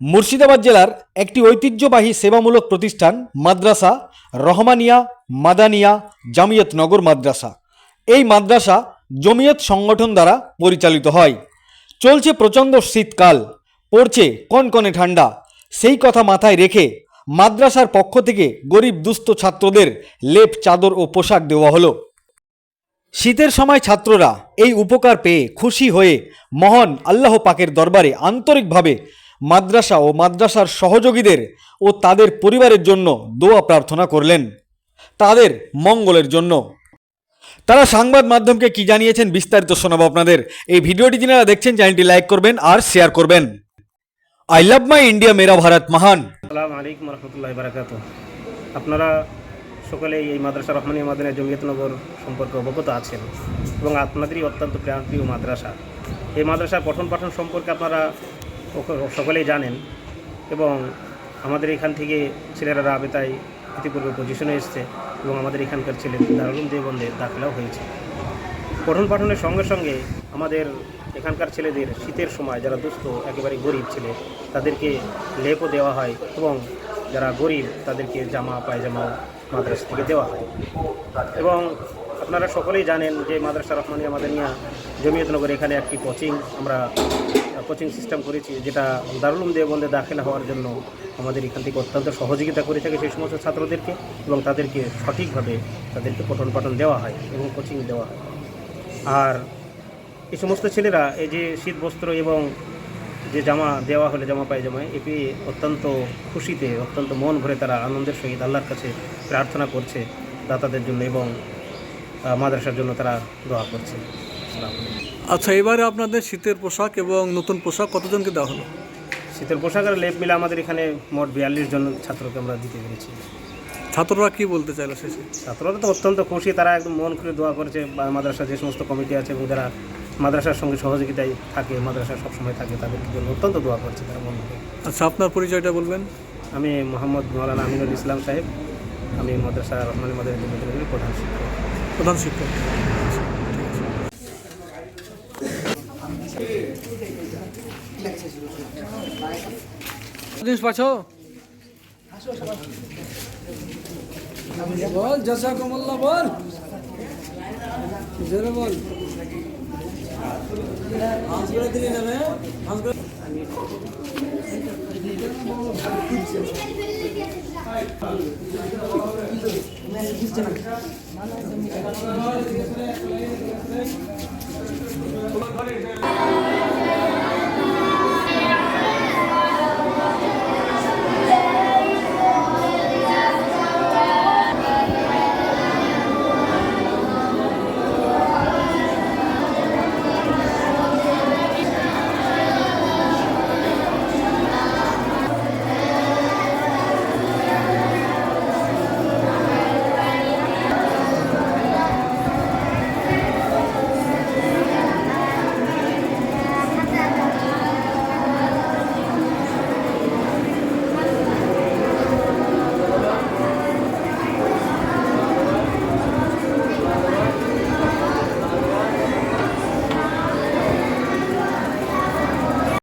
মুর্শিদাবাদ জেলার একটি ঐতিহ্যবাহী সেবামূলক প্রতিষ্ঠান মাদ্রাসা রহমানিয়া মাদানিয়া জামিয়ত নগর মাদ্রাসা। এই মাদ্রাসা জমিয়ত সংগঠন দ্বারা পরিচালিত হয়। চলছে প্রচণ্ড শীতকাল, পড়ছে কনকনে ঠান্ডা। সেই কথা মাথায় রেখে মাদ্রাসার পক্ষ থেকে গরিব দুস্থ ছাত্রদের লেপ, চাদর ও পোশাক দেওয়া হলো। শীতের সময় ছাত্ররা এই উপকার পেয়ে খুশি হয়ে মহান আল্লাহ পাকের দরবারে আন্তরিকভাবে মাদ্রাসা ও মাদ্রাসার সহযোগীদের ও তাদের পরিবারের জন্য দোয়া প্রার্থনা করলেন। তাদের মঙ্গলের জন্য। তারা সংবাদ মাধ্যমকে কি জানিয়েছেন বিস্তারিত শোনাবো আপনাদের। এই ভিডিওটি যারা দেখছেন, চ্যানেলটি লাইক করবেন আর শেয়ার করবেন। আই লাভ মাই ইন্ডিয়া, মেরা ভারত মহান। আসসালামু আলাইকুম রহমতুল্লাহ বারাকাতু। আপনারা সকলেই এই মাদ্রাসা রহমানিয়া মাদিনা জমিয়তনগর সম্পর্কে অবগত আছেন এবং আপনাদেরই অত্যন্ত প্রিয় মাদ্রাসা। এই মাদ্রাসার পঠন পাঠন সম্পর্কে আপনারা সকলেই জানেন এবং আমাদের এখান থেকে ছেলেরা রাবেতায় ইতিপূর্বে পজিশনে এসছে এবং আমাদের এখানকার ছেলে দারুল দেবন্দে দাখিলাও হয়েছে। পঠন পাঠনের সঙ্গে সঙ্গে আমাদের এখানকার ছেলেদের শীতের সময় যারা দুস্থ, একেবারে গরিব ছেলে, তাদেরকে লেপও দেওয়া হয় এবং যারা গরিব, তাদেরকে জামা পায়জামাও মাদ্রাসা থেকে দেওয়া হয়। এবং আপনারা সকলেই জানেন যে মাদ্রাসা রহমানিয়া মাদানিয়া জমিয়তনগর এখানে একটি কোচিং আমরা কোচিং সিস্টেম করেছি, যেটা দারুলুম দেবন্দে দাখিলা হওয়ার জন্য আমাদের এখান থেকে অত্যন্ত সহযোগিতা করে থাকে সেই সমস্ত ছাত্রদেরকে এবং তাদেরকে সঠিকভাবে তাদেরকে পঠন পাঠন দেওয়া হয় এবং কোচিং দেওয়া হয় আর এই সমস্ত ছেলেরা, এই যে শীত বস্ত্র এবং যে জামা দেওয়া হলে জামা পায়জামায়, এ পেয়ে অত্যন্ত খুশিতে, অত্যন্ত মন ভরে তারা আনন্দের সহিত আল্লাহর কাছে প্রার্থনা করছে দাতাদের জন্য এবং মাদ্রাসার জন্য তারা দোয়া করছে। আচ্ছা এবারে আপনাদের শীতের পোশাক এবং নতুন পোশাক কতজনকে দেওয়া হলো? শীতের পোশাক আর লেপ মিলে আমাদের এখানে মোট বিয়াল্লিশ জন ছাত্রকে আমরা দিতে পেরেছি। ছাত্ররা কি বলতে চাইলো শেষে? ছাত্ররা তো অত্যন্ত খুশি তারা একদম মন খুলে দোয়া করেছে বা মাদ্রাসার যে সমস্ত কমিটি আছে এবং যারা মাদ্রাসার সঙ্গে সহযোগিতায় থাকে মাদ্রাসা সবসময় থাকে তাদের জন্য অত্যন্ত দোয়া করছে তারা মন খুলে। আচ্ছা আপনার পরিচয়টা বলবেন। আমি মোহাম্মদ মৌলানা আমিনুল ইসলাম সাহেব আমি মাদ্রাসা রহমানী মাদ্রাসা প্রধান শিক্ষক। প্রধান শিক্ষক। জিনিস পাচ্ছ বল জসা কমল্লা বল। জোরে বল। নেবে হাঁসগুলো